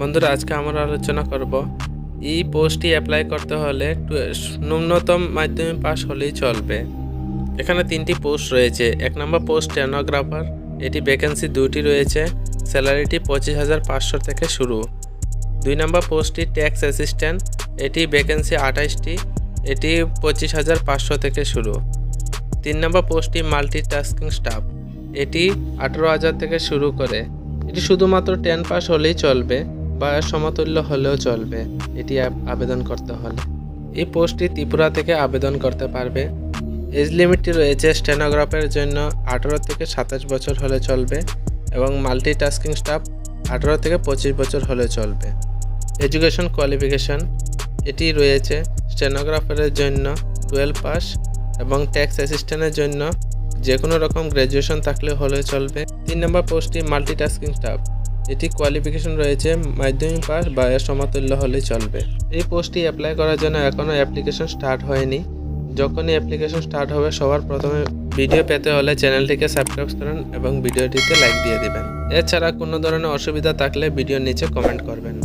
বন্ধুরা, আজকে আমরা আলোচনা করব এই পোস্টটি অ্যাপ্লাই করতে হলে ন্যূনতম মাধ্যমিক পাস হলেই চলবে। এখানে তিনটি পোস্ট রয়েছে। এক নম্বর পোস্ট স্টেনোগ্রাফার এটি ভ্যাকেন্সি দুটি রয়েছে, স্যালারিটি পঁচিশ হাজার পাঁচশো থেকে শুরু। দুই নম্বর পোস্টটি ট্যাক্স অ্যাসিস্ট্যান্ট এটি ভ্যাকেন্সি আঠাশটি, এটি পঁচিশ হাজার পাঁচশো থেকে শুরু। তিন নম্বর পোস্টটি মাল্টিটাস্কিং স্টাফ এটি আঠেরো হাজার থেকে শুরু করে। এটি শুধুমাত্র টেন পাস হলেই চলবে। বা সমতুল্য হলেও চলবে, এটি আবেদন করতে হলে। এই পোস্টটি ত্রিপুরা থেকে আবেদন করতে পারবে। এজ লিমিটটি রয়েছে স্টেনোগ্রাফের জন্য আঠেরো থেকে সাতাশ বছর হলে চলবে এবং মাল্টিটাস্কিং স্টাফ আঠেরো থেকে পঁচিশ বছর হলে চলবে। এডুকেশন কোয়ালিফিকেশন, এটি রয়েছে স্টেনোগ্রাফারের জন্য টুয়েলভ পাস এবং ট্যাক্স অ্যাসিস্ট্যান্টের জন্য যে কোনো রকম গ্র্যাজুয়েশন থাকলে হলে চলবে। তিন নম্বর পোস্টটি মাল্টিটাস্কিং স্টাফ। এটি কোয়ালিফিকেশন রয়েছে, মাধ্যমিক পাস বা এর সমতুল্য হলে চলবে। এই পোস্টটি অ্যাপ্লাই করার জন্য এখনও অ্যাপ্লিকেশন স্টার্ট হয়নি। যখনই অ্যাপ্লিকেশন স্টার্ট হবে, সবার প্রথমে ভিডিও পেতে হলে চ্যানেলটিকে সাবস্ক্রাইব করুন এবং ভিডিওটিতে লাইক দিয়ে দেবেন। এছাড়া কোনো ধরনের অসুবিধা থাকলে ভিডিওর নিচে কমেন্ট করবেন।